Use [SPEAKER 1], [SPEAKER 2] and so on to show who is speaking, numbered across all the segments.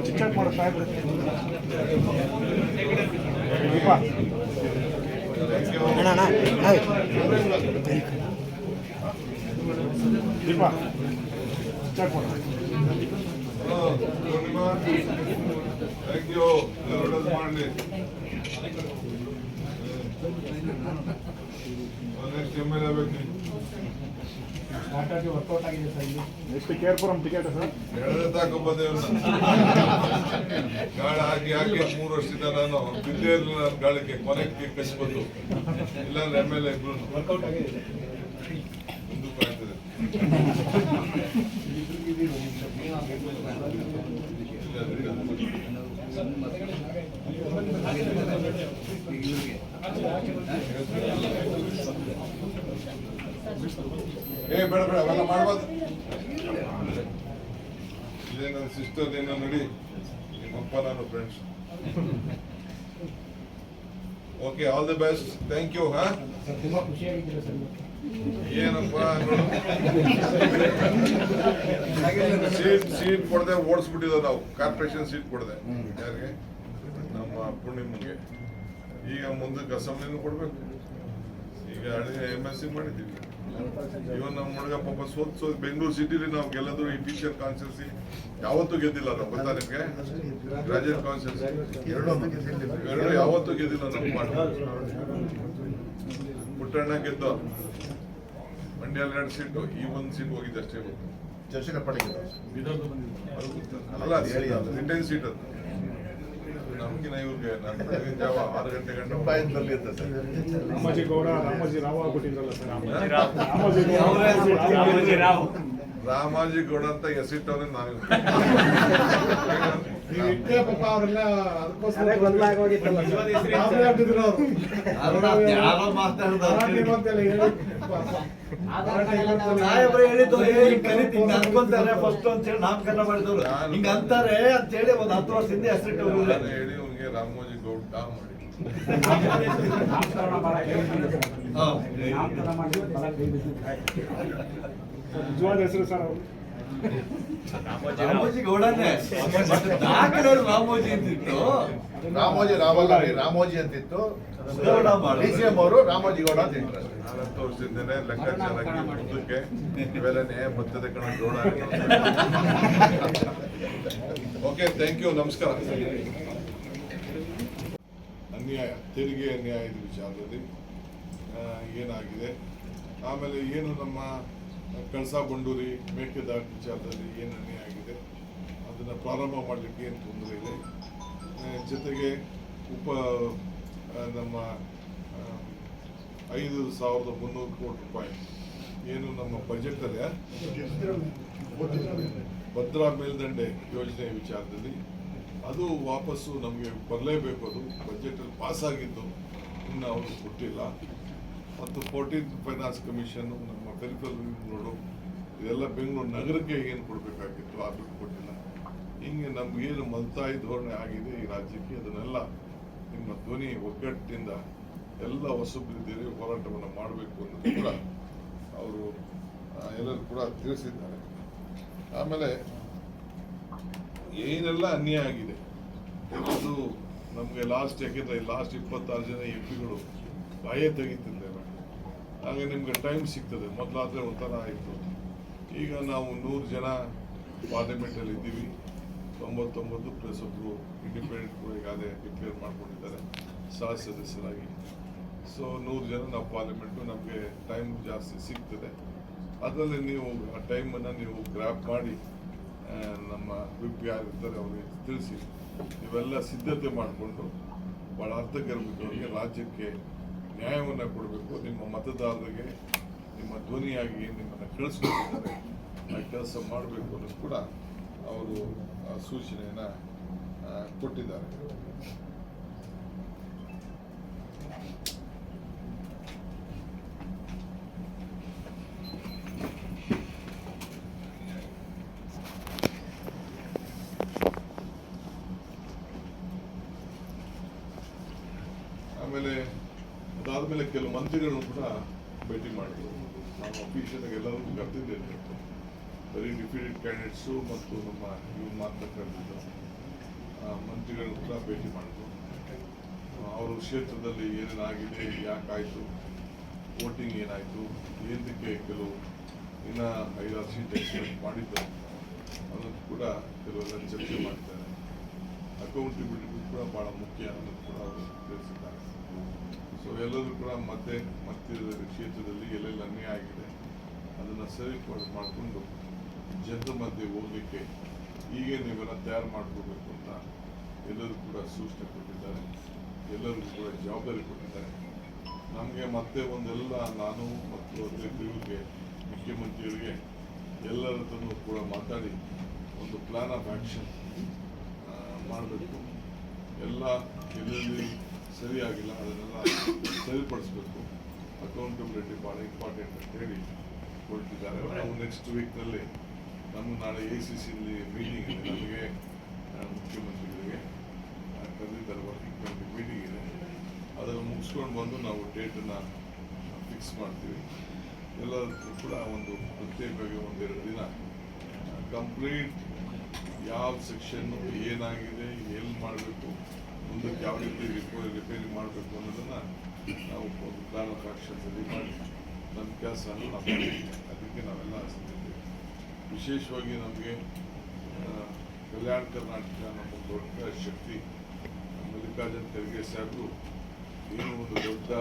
[SPEAKER 1] ಚಿಕ್ಕ ಚಿಕ್ಕ ಮಾಡೋ ಸಾಹೇಬ್ರೆ ದೀಪ
[SPEAKER 2] ಅಣ್ಣ ಅಣ್ಣ ಹಾಯ್
[SPEAKER 1] ದೀಪ ಚಿಕ್ಕ ಮಾಡೋ
[SPEAKER 3] ಥ್ಯಾಂಕ್ ಯು ಒಳ್ಳೇದು ಮಾಡಲಿ ನೆಕ್ಸ್ಟ್ ಎಂ ಎಲ್ ಎ ಬೇಕು.
[SPEAKER 1] ಮಾತಾಡಿ ವರ್ಕೌಟ್ ಆಗಿದೆ ಸರ್ ಇಲ್ಲಿ ನೆಕ್ಸ್ಟ್ ಕೇರ್ಪುರಂ ಟಿಕೆಟ್ ಸರ್
[SPEAKER 3] ತಾಕೊಂಬಂದೆ ಗಾಳಿ ಹಾಕಿ ಹಾಕಿ ಮೂರು ವರ್ಷದಿಂದ ನಾನು ಬಿದ್ದೇ ಇರಲಿಲ್ಲ ಗಾಳಿಗೆ ಕೊನೆಗೆ ಕಚ್ಬೋದು ಇಲ್ಲಾಂದ್ರೆ ಎಂ ಎಲ್ ಎ
[SPEAKER 1] ವರ್ಕೌಟ್ ಆಗಿದೆ
[SPEAKER 3] ಏ, ಬೇಡ ಬೇಡ ಸಿಸ್ಟರ್ ನೀನು ನೋಡಿ ನಿಮ್ಮಪ್ಪ ನಾನು friends okay all the best thank you ಹಾ
[SPEAKER 1] ತುಂಬಾ ಖುಷಿಯಾಗಿದ್ದೀರಾ ಸರ್.
[SPEAKER 3] ಏನಪ್ಪ ಸೀಟ್ ಸೀಟ್ ಕೊಡದೆ ಓಡಿಸ್ಬಿಟ್ಟಿದ್ದ ನಾವು. ಕಾರ್ಪೊರೇಷನ್ ಸೀಟ್ ಕೊಡದೆ. ಯಾರಿಗೆ? ನಮ್ಮ ಪೂರ್ಣಿಮಗೆ ಈಗ ಮುಂದಕ್ಕೆ ಅಸೆಂಬ್ಲಿನೂ ಕೊಡ್ಬೇಕು. ಈಗ ಹಳೆ ಎಂ ಎಸ್ ಸಿ ಮಾಡಿದ್ದೀವಿ. ಇವನ್ ನಮ್ಮ ಹುಡುಗ ಪಾಪ ಸೋತ್ ಸೋತ್ ಬೆಂಗಳೂರು ಸಿಟಿಲಿ ನಾವು ಗೆಲ್ಲದ್ರು ಈ ಟೀಚರ್ ಯಾವತ್ತೂ ಗೆದ್ದಿಲ್ಲ ನಾವು ಗೊತ್ತಾ ನಿಮ್ಗೆ? ಗ್ರಾಜುಯೇಟ್ ಕಾನ್ಸ್ಟಿಟ್ಯೂನ್ಸಿ ಎರಡು ಯಾವತ್ತೂ ಗೆದ್ದಿಲ್ಲ ನಮ್ಮ ಪಾರ್ಟಿ ಪುಟ್ಟಣ್ಣ ಗೆದ್ದ ಮಂಡ್ಯ ಎರಡು ಸೀಟು ಈ ಒಂದು ಸೀಟ್ ಹೋಗಿದ್ದು ಅಷ್ಟೇ ಗೊತ್ತು. ಅಲ್ಲ ರಿಟೈನ್ ಸೀಟ್ ಅದು. ನಮ್ಗಿನ ಇವ್ರಿಗೆ ನಾನು ಬೆಳಗಿನ ಜಾವ ಆರು ಗಂಟೆ ಗಂಟೆ
[SPEAKER 4] ಬಾಯದಲ್ಲಿ ಅಂತ ಸರ್.
[SPEAKER 1] ರಾಮಾಜಿ ಗೌಡ ರಾಮಾಜಿ ರಾವ್ ಆಗ್ಬಿಟ್ಟಿದ್ರಲ್ಲ ಸರ್
[SPEAKER 3] ರಾಮಾಜಿ.
[SPEAKER 1] ರಾಮಾಜಿ ಗೌಡ. ರಾವ್.
[SPEAKER 3] ರಾಮಾಜಿ ಗೌಡ ಅಂತ ಹೆಸರಿಟ್ಟವ್ರೆ ನಾನು
[SPEAKER 5] ಅನ್ಕೊಂತಾರೆ ಫಸ್ಟ್ ಅಂತ ಹೇಳಿ ನಾಮಕರಣ ಮಾಡಿದವ್ರು. ಹಿಂಗ ಅಂತಾರೆ ಅಂತ ಹೇಳಿ ಒಂದ್ ಹತ್ತು ವರ್ಷದಿಂದ ಹೆಸರಿಟ್ಟು
[SPEAKER 3] ಹೇಳಿ ಅವ್ನಿಗೆ ರಾಮೋಜಿ ಗೌಡ ಮಾಡಿ.
[SPEAKER 1] ನಿಜವಾದ ಹೆಸರು ಸರ್ ಅವರು?
[SPEAKER 5] ರಾಮೋಜಿ ಗೌಡನೇ ದಾಖಲೆ ರಾಮೋಜಿ. ಅಂತಿತ್ತು.
[SPEAKER 4] ರಾಮೋಜಿ ರಾಮಲ್ಲ ರಾಮೋಜಿ ಅಂತಿತ್ತು. ಡಿ ಸಿ ಎಂ ಅವರು ರಾಮೋಜಿ ಗೌಡ ಅಂತ ಇಟ್ರು
[SPEAKER 3] ನಾಲ್ಕು ವರ್ಷದಿಂದನೇ ಲೆಕ್ಕಾಚಾರಕ್ಕೆ ಮುಂದಕ್ಕೆ ಇವೆಲ್ಲ ನ್ಯಾಯ ಬರ್ತದೆ ಕಣ ಗೌಡ ಓಕೆ ಥ್ಯಾಂಕ್ ಯು ನಮಸ್ಕಾರ. ಅನ್ಯಾಯ ತೆರಿಗೆ ಅನ್ಯಾಯದ ವಿಚಾರದಲ್ಲಿ ಏನಾಗಿದೆ? ಆಮೇಲೆ ಏನು ನಮ್ಮ ಕಳಸಾ ಬಂಡೂರಿ ಮೇಕೆದಾಟು ವಿಚಾರದಲ್ಲಿ ಏನು ಆಗಿದೆ? ಅದನ್ನು ಪ್ರಾರಂಭ ಮಾಡಲಿಕ್ಕೆ ಏನು ತೊಂದರೆ ಇದೆ? ಜೊತೆಗೆ ಉಪ ನಮ್ಮ ಐದು ಸಾವಿರದ ಮುನ್ನೂರು ಕೋಟಿ ರೂಪಾಯಿ ಏನು ನಮ್ಮ ಬಜೆಟಲ್ಲೇ ಭದ್ರಾ ಮೇಲ್ದಂಡೆ ಯೋಜನೆ ವಿಚಾರದಲ್ಲಿ ಅದು ವಾಪಸ್ಸು ನಮಗೆ ಬರಲೇಬೇಕು. ಅದು ಬಜೆಟಲ್ಲಿ ಪಾಸ್ ಆಗಿದ್ದು ಇನ್ನು ಅವರು ಕೊಟ್ಟಿಲ್ಲ. ಮತ್ತು ಫೋರ್ಟೀನ್ ಫೈನಾನ್ಸ್ ಕಮಿಷನ್ ನಮ್ಮ ಪೆರಿಫಲ್ ರೋಡು ಇದೆಲ್ಲ ಬೆಂಗಳೂರು ನಗರಕ್ಕೆ ಏನು ಕೊಡಬೇಕಾಗಿತ್ತು? ಆ ದುಡ್ಡು ಕೊಟ್ಟಿಲ್ಲ. ಹಿಂಗೆ ನಮಗೇನು ಮಲ್ತಾಯಿ ಧೋರಣೆ ಆಗಿದೆ ಈ ರಾಜ್ಯಕ್ಕೆ? ಅದನ್ನೆಲ್ಲ ನಿಮ್ಮ ಧ್ವನಿ ಒಗ್ಗಟ್ಟಿನಿಂದ ಎಲ್ಲ ಹೊಸಬ್ರಿದ್ದೀರಿ ಹೋರಾಟವನ್ನು ಮಾಡಬೇಕು ಅನ್ನೋದು ಕೂಡ ಅವರು ಎಲ್ಲರೂ ಕೂಡ ತಿಳಿಸಿದ್ದಾರೆ. ಆಮೇಲೆ ಏನೆಲ್ಲ ಅನ್ಯಾಯ ಆಗಿದೆ? ಅದು ನಮಗೆ ಲಾಸ್ಟ್ ಯಾಕೆಂದ್ರೆ ಲಾಸ್ಟ್ ಇಪ್ಪತ್ತಾರು ಜನ ಎಂ ಪಿಗಳು ಬಾಯೇ ತೆಗಿತಿದ್ದೇವೆ ಹಾಗೆ ನಿಮ್ಗೆ ಟೈಮ್ ಸಿಗ್ತದೆ. ಮೊದಲಾದ್ರೆ ಒಂಥರ ಆಯಿತು. ಈಗ ನಾವು ನೂರು ಜನ ಪಾರ್ಲಿಮೆಂಟಲ್ಲಿ ಇದ್ದೀವಿ. ತೊಂಬತ್ತೊಂಬತ್ತು ಪ್ಲಸ್ ಒಬ್ಬರು ಇಂಡಿಪೆಂಡೆಂಟ್ ಕೂಡ ಈಗಾಗಲೇ ಡಿಕ್ಲೇರ್ ಮಾಡ್ಕೊಂಡಿದ್ದಾರೆ, ಸಹ ಸದಸ್ಯರಾಗಿ. ಸೊ ನೂರು ಜನ ನಾವು ಪಾರ್ಲಿಮೆಂಟು ನಮಗೆ ಟೈಮ್ ಜಾಸ್ತಿ ಸಿಗ್ತದೆ. ಅದರಲ್ಲಿ ನೀವು ಆ ಟೈಮನ್ನು ನೀವು ಗ್ರ್ಯಾಪ್ ಮಾಡಿ ನಮ್ಮ ವಿಪ್ ಯಾರಿರ್ತಾರೆ ಅವರಿಗೆ ತಿಳಿಸಿ. ಇವೆಲ್ಲ ಸಿದ್ಧತೆ ಮಾಡಿಕೊಂಡು ಭಾಳ ಅರ್ಥಗರ್ಭಿತವಾಗಿ ರಾಜ್ಯಕ್ಕೆ ನ್ಯಾಯವನ್ನು ಕೊಡಬೇಕು. ನಿಮ್ಮ ಮತದಾರರಿಗೆ, ನಿಮ್ಮ ಧ್ವನಿಯಾಗಿ ನಿಮ್ಮನ್ನು ಕಳಿಸ್ಕೊಂಡಿದ್ದಾರೆ ಆ ಕೆಲಸ ಮಾಡಬೇಕು ಅನ್ನೋದು ಕೂಡ ಅವರು ಸೂಚನೆಯನ್ನು ಕೊಟ್ಟಿದ್ದಾರೆ. ಮಂತ್ರಿಗಳನ್ನು ಕೂಡ ಭೇಟಿ ಮಾಡಿದ್ರು. ನಾವು ಅಫಿಷಿಯಲ್ ಎಲ್ಲರಿಗೂ ಕರೆದಿದ್ದೇವೆ ಬರೀ ಡಿಫಿಡೆಡ್ ಕ್ಯಾಂಡಿಡೇಟ್ಸು ಮತ್ತು ನಮ್ಮ ಇವ್ರು ಮಾತ್ರ ಕರೆದಿದ್ದು. ಮಂತ್ರಿಗಳನ್ನು ಕೂಡ ಭೇಟಿ ಮಾಡಿದ್ರು. ಅವರ ಕ್ಷೇತ್ರದಲ್ಲಿ ಏನೇನಾಗಿದೆ, ಯಾಕಾಯಿತು, ವೋಟಿಂಗ್ ಏನಾಯಿತು ಏನಕ್ಕೆ ಕೆಲವು ಇನ್ನು ಐದಾರು ಸೀಟ್ ಎಕ್ಸ್ಪೆಕ್ಟ್ ಮಾಡಿದ್ದು ಅನ್ನೋದು ಕೂಡ ಕೆಲವೆಲ್ಲ ಚರ್ಚೆ ಮಾಡ್ತಾರೆ ಅಕೌಂಟಬಿಲಿಟಿ ಕೂಡ ಭಾಳ ಮುಖ್ಯ ಅನ್ನೋದು ಕೂಡ ಅವರು ತಿಳಿಸಿದ್ದಾರೆ. ಸೊ ಎಲ್ಲರೂ ಕೂಡ ಮತ್ತೆ ಮತ್ತೆ ಕ್ಷೇತ್ರದಲ್ಲಿ ಎಲ್ಲೆಲ್ಲಿ ಅನ್ಯಾಯ ಆಗಿದೆ ಅದನ್ನು ಸರಿ ಮಾಡಿಕೊಂಡು ಜನರ ಮಧ್ಯೆ ಹೋಗಲಿಕ್ಕೆ ಹೀಗೆ ನೀವೆಲ್ಲ ತಯಾರು ಮಾಡ್ಕೋಬೇಕು ಅಂತ ಎಲ್ಲರೂ ಕೂಡ ಸೂಚನೆ ಕೊಟ್ಟಿದ್ದಾರೆ. ಎಲ್ಲರಿಗೂ ಕೂಡ ಜವಾಬ್ದಾರಿ ಕೊಟ್ಟಿದ್ದಾರೆ. ನಮಗೆ ಮತ್ತೆ ಒಂದೆಲ್ಲ ನಾನು ಮತ್ತು ಅಧ್ಯಕ್ಷರಿಗೆ ಮುಖ್ಯಮಂತ್ರಿಯವರಿಗೆ ಎಲ್ಲರ ಹತ್ರನೂ ಕೂಡ ಮಾತಾಡಿ ಒಂದು ಪ್ಲ್ಯಾನ್ ಆಫ್ ಆ್ಯಕ್ಷನ್ ಮಾಡಬೇಕು. ಎಲ್ಲ ಎಲ್ಲೆಲ್ಲಿ ಸರಿಯಾಗಿಲ್ಲ, ಅದನ್ನೆಲ್ಲ ಸರಿಪಡಿಸ್ಬೇಕು. ಅಕೌಂಟಬಿಲಿಟಿ ಭಾಳ ಇಂಪಾರ್ಟೆಂಟ್ ಅಂತ ಹೇಳಿ ಹೊರಟಿದ್ದಾರೆ. ನಾವು ನೆಕ್ಸ್ಟ್ ವೀಕ್ನಲ್ಲಿ ನಮ್ಮ ನಾಳೆ ಎ ಸಿ ಸಿಲಿ ಮೀಟಿಂಗ್ ಇದೆ. ನಮಗೆ ಮುಖ್ಯಮಂತ್ರಿಗಳಿಗೆ ಕರೆದಿದ್ದಾರೆ ವರ್ಕಿಂಗ್ ಕಮಿಟಿ ಮೀಟಿಂಗ್ ಇದೆ. ಅದನ್ನು ಮುಗಿಸ್ಕೊಂಡು ಬಂದು ನಾವು ಡೇಟನ್ನು ಫಿಕ್ಸ್ ಮಾಡ್ತೀವಿ. ಎಲ್ಲದಕ್ಕೂ ಕೂಡ ಒಂದು ಪ್ರತ್ಯೇಕವಾಗಿ ಒಂದೆರಡು ದಿನ ಕಂಪ್ಲೀಟ್ ಯಾವ ಸೆಕ್ಷನ್ನು ಏನಾಗಿದೆ, ಎಲ್ಲಿ ಮಾಡಬೇಕು, ಮುಂದಕ್ಕೆ ಯಾವ ರೀತಿ ರಿಪೇರಿ ರಿಪೇರಿ ಮಾಡಬೇಕು ಅನ್ನೋದನ್ನು ನಾವು ಆಫ್ ಮಾಡಿ ನಮ್ಮ ಅದಕ್ಕೆ ನಾವೆಲ್ಲ ವಿಶೇಷವಾಗಿ ನಮಗೆ ಕಲ್ಯಾಣ ಕರ್ನಾಟಕ ನಮ್ಮ ದೊಡ್ಡ ಶಕ್ತಿ, ಮಲ್ಲಿಕಾರ್ಜುನ್ ಖರ್ಗೆ ಸಾಹೇಬರು ಏನು ಒಂದು ದೊಡ್ಡ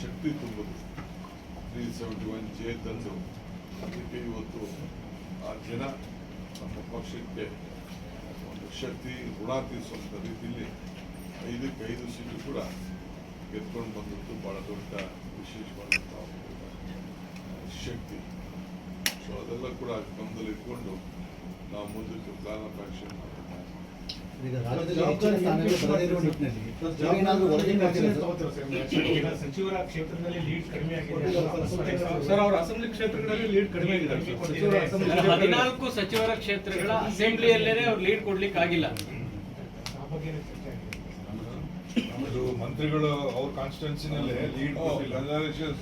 [SPEAKER 3] ಶಕ್ತಿ ತುಂಬೋದು ತ್ರೀ ಸೆವೆಂಟಿ ಒನ್ ಜೆ ತಂದು ಅದಕ್ಕೆ ಇವತ್ತು ಆ ಜನ ನಮ್ಮ ಪಕ್ಷಕ್ಕೆ ಒಂದು ಶಕ್ತಿ ಋಣ ತೀರಿಸುವಂಥ ರೀತಿಯಲ್ಲಿ ಐದಕ್ಕೆ ಐದು ಸೀಟು ಕೂಡ ಗೆದ್ಕೊಂಡು ಬಂದದ್ದು ಭಾಳ ದೊಡ್ಡ ವಿಶೇಷವಾದಂಥ ಶಕ್ತಿ. ಸೊ ಅದೆಲ್ಲ ಕೂಡ ಗಮನದಲ್ಲಿ ಇಟ್ಕೊಂಡು ನಾವು ಮುಂದಕ್ಕೆ ಪ್ಲಾನ್ ಆಫ್ ಆಕ್ಷನ್
[SPEAKER 1] ಸಚಿವರ ಕ್ಷೇತ್ರದಲ್ಲಿ ಲೀಡ್ ಕಡಿಮೆ ಆಗಿದೆ
[SPEAKER 2] ಸರ್ ಅವ್ರ ಅಸೆಂಬ್ಲಿ ಕ್ಷೇತ್ರಗಳಲ್ಲಿ ಲೀಡ್ ಕಡಿಮೆ
[SPEAKER 6] ಹದಿನಾಲ್ಕು ಸಚಿವರ ಕ್ಷೇತ್ರಗಳ ಅಸೆಂಬ್ಲಿಯಲ್ಲೇ ಅವ್ರು ಲೀಡ್ ಕೊಡ್ಲಿಕ್ಕೆ ಆಗಿಲ್ಲ
[SPEAKER 1] ಆ ಬಗ್ಗೆ ಚರ್ಚೆ ಆಗಿದೆ?
[SPEAKER 7] ನಮ್ಮದು ಮಂತ್ರಿಗಳು ಅವ್ರ ಕಾನ್ಸ್ಟಿಟ್ಯೂನ್ಸಿನಲ್ಲಿ ಲೀಡ್ ಕೊಟ್ಟಿಲ್ಲ.
[SPEAKER 3] congratulations.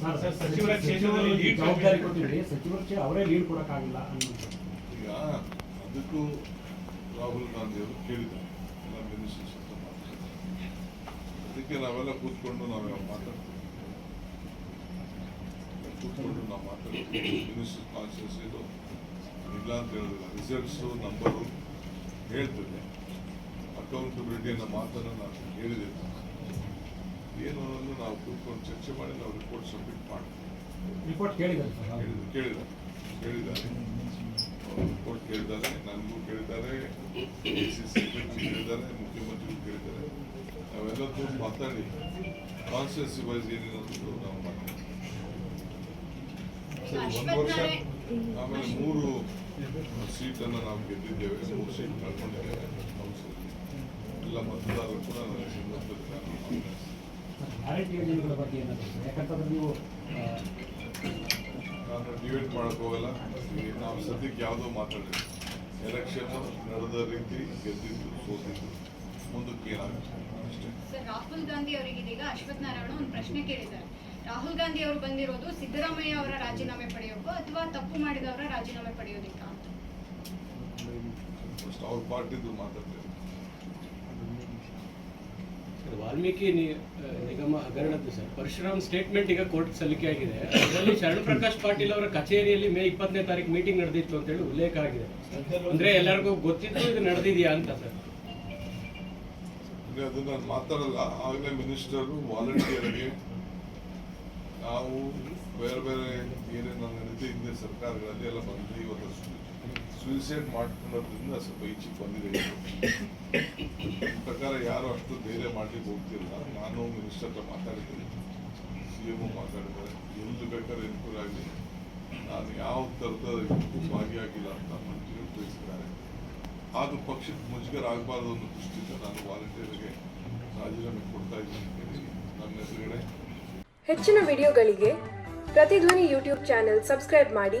[SPEAKER 1] ಸರ್, ಸರ್, ಸಚಿವರ ಕ್ಷೇತ್ರದಲ್ಲಿ ಲೀಡ್
[SPEAKER 8] ಜವಾಬ್ದಾರಿ ಕೊಟ್ಟಿದ್ರಿ ಸಚಿವರು ಕ್ಷೇ- ಅವರೇ ಲೀಡ್ ಕೊಡಕ್ಕಾಗಿಲ್ಲ ಅನ್ನೋದು.
[SPEAKER 3] ಈಗ ಅದಕ್ಕೂ ರಾಹುಲ್ ಗಾಂಧಿ ಅವರು ಕೇಳಿದ್ದಾರೆ. ಎಲ್ಲ ಮಿನಿಸ್ಟರ್ಸ್ ಹತ್ರ ಮಾತಾಡ್ತಾರೆ. ಅದಕ್ಕೆ ನಾವೆಲ್ಲ ಕೂತ್ಕೊಂಡು ನಾವೆಲ್ಲ ಮಾತಾಡ್ತೀವಿ? ಕೂತ್ಕೊಂಡು ನಾವು ಮಾತಾಡ್ತೀವಿ. ಮಿನಿಸ್ಟರ್ ಇದು. ಇಲ್ಲ ಅಂತ ಹೇಳಿದ್ರೆ ರಿಸಲ್ಟ್ಸು ನಂಬರು ಹೇಳ್ತಿದ್ದೆ ಅಕೌಂಟಬಿಲಿಟಿ ಅನ್ನೋ ಮಾತನ್ನು ನಾನು ಹೇಳಿದೆ. ಏನು ಅನ್ನೋದು ನಾವು ಕೂತ್ಕೊಂಡು ಚರ್ಚೆ ಮಾಡಿ ನಾವು ರಿಪೋರ್ಟ್ ಸಬ್ಮಿಟ್ ಮಾಡ್ತೀವಿ.
[SPEAKER 8] ರಿಪೋರ್ಟ್ ಕೇಳಿದ್ದಾರೆ ಸರ್
[SPEAKER 3] ಕೇಳಿದ- ಕೇಳಿದ್ದಾರೆ ಕೇಳಿದ್ದಾರೆ. ರಿಪೋರ್ಟ್ ಕೇಳಿದ್ದಾರೆ ನನಗೂ ಕೇಳಿದ್ದಾರೆ ಡಿ ಸಿ ಸಿ ಕೇಳಿದ್ದಾರೆ ಮುಖ್ಯಮಂತ್ರಿಗಳು ಕೇಳಿದ್ದಾರೆ. ನಾವೆಲ್ಲದೂ ಮಾತಾಡಿ ಕಾನ್ಸ್ಟಿಟ್ಯೂನ್ಸಿ ವೈಸ್ ಏನೇನಂತೂ ನಾವು ಮಾಡ್ತೀವಿ
[SPEAKER 7] ಸರಿ ಒಂದು ವರ್ಷ
[SPEAKER 3] ಆಮೇಲೆ ಮೂರು ಸೀಟನ್ನು ನಾವು ಗೆದ್ದಿದ್ದೇವೆ ಮೂರು ಸೀಟ್ ಕಳ್ಕೊಂಡಿದ್ದೇವೆ. ಕೌನ್ಸಿಲಲ್ಲಿ ಎಲ್ಲ ಮತದಾರರು ಕೂಡ.
[SPEAKER 8] ಗ್ಯಾರಂಟಿ ಯೋಜನೆಗಳ ಬಗ್ಗೆ ಏನಾದ್ರು ಸರ್? ಯಾಕಂತಂದ್ರೆ ನೀವು
[SPEAKER 3] ನಾನು ಡಿಬೇಟ್ ಮಾಡಕ್ ಹೋಗಲ್ಲ. ನಾವು ಸದ್ಯಕ್ಕೆ ಯಾವುದೋ ಮಾತಾಡಿಲ್ಲ ಎಲೆಕ್ಷನ್ ನಡೆದ ರೀತಿ ಗೆದ್ದಿದ್ದು ಸೋತಿದ್ದು ಮುಂದಕ್ಕೆ ಏನಾಗುತ್ತೆ? ಅಷ್ಟೇ.
[SPEAKER 9] ಸರ್ ರಾಹುಲ್ ಗಾಂಧಿ ಅವರಿಗೆ ಇದೀಗ ಅಶ್ವಥ್ ನಾರಾಯಣ ಒಂದು ಪ್ರಶ್ನೆ ಕೇಳಿದ್ದಾರೆ. ರಾಹುಲ್ ಗಾಂಧಿ ಅವರು ಬಂದಿರೋದು ಸಿದ್ದರಾಮಯ್ಯ ಅವರ ರಾಜೀನಾಮೆ ಪಡೆಯೋಕ್ಕೋ ಅಥವಾ ತಪ್ಪು ಮಾಡಿದವರ ರಾಜೀನಾಮೆ ಪಡೆಯೋದಿಕ್ಕ ಅಂತ?
[SPEAKER 3] ಫಸ್ಟ್ ಅವ್ರ ಪಾರ್ಟಿದು ಮಾತಾಡ್ತಾರೆ
[SPEAKER 6] ವಾಲ್ಮೀಕಿ ನಿಗಮ ಹಗರಣದ್ದು ಸರ್. ಪರಶುರಾಮ್ ಸ್ಟೇಟ್ಮೆಂಟ್ ಈಗ ಕೋರ್ಟ್ ಸಲ್ಲಿಕೆ ಆಗಿದೆ. ಅದರಲ್ಲಿ ಶರಣ ಪ್ರಕಾಶ್ ಪಾಟೀಲ್ ಅವರ ಕಚೇರಿಯಲ್ಲಿ ಮೇ ಇಪ್ಪತ್ತನೇ ತಾರೀಕು ಮೀಟಿಂಗ್ ನಡೆದಿತ್ತು ಅಂತ ಹೇಳಿ ಉಲ್ಲೇಖ ಆಗಿದೆ. ಅಂದ್ರೆ ಎಲ್ಲರಿಗೂ ಗೊತ್ತಿದ್ದು ಇದು ನಡೆದಿದೆಯಾ ಅಂತ ಸರ್.
[SPEAKER 3] ಅದು ಅದನ್ನ ನಾನು ಮಾತಾಡಲ್ಲ. ಆಗಲೇ ಮಿನಿಸ್ಟರು, ವಾಲಂಟಿಯರ್ಗೆ ನಾವು ಬೇರೆ ಬೇರೆ ಏನೇನು ನಡೀತಿ ಹಿಂದೆ ಸರ್ಕಾರಗಳಲ್ಲಿ ಎಲ್ಲ ಬಂದು ಇವತ್ತು ಸುಯಿಸೈಡ್ ಮಾಡ್ಕೊಳ್ಳೋದ್ರಿಂದ ಸ್ವಲ್ಪ ಈಚೆಗೆ ಬಂದಿದೆ ಈ ಪ್ರಕಾರ ಯಾರು ಅಷ್ಟು ಧೈರ್ಯ ಮಾಡ್ಲಿಕ್ಕೆ ಹೋಗ್ತಿಲ್ಲ. ನಾನು ಮಿನಿಸ್ಟರ್ ಹತ್ರ ಮಾತಾಡಿದ್ದೀನಿ. ಸಿ ಎಂ ಮಾತಾಡಿದ್ದಾರೆ. ಎಲ್ಲಿ ಬೇಕಾದ್ರೆ ಎನ್ಕ್ವೈರಿ ಆಗಲಿ. ನಾನು ಯಾವ ಥರದ ಭಾಗಿಯಾಗಿಲ್ಲ ಅಂತ ಮಂತ್ರಿಗಳು ತಿಳಿಸಿದ್ದಾರೆ. ಆದ್ರೂ ಪಕ್ಷಕ್ಕೆ ಮುಜುಗರ ಆಗಬಾರ್ದು ಅನ್ನೋ ದೃಷ್ಟಿಯಿಂದ ನಾನು ವಾಲಂಟಿಯರ್ಗೆ ರಾಜೀನಾಮೆ ಕೊಡ್ತಾ ಇದ್ದೀನಿ ನನ್ನ ಹೆಸರುಗಡೆ
[SPEAKER 10] ಹೆಚ್ಚಿನ ವಿಡಿಯೋಗಳಿಗೆ ಪ್ರತಿಧ್ವನಿ ಯೂಟ್ಯೂಬ್ ಚಾನೆಲ್ ಸಬ್ಸ್ಕ್ರೈಬ್ ಮಾಡಿ.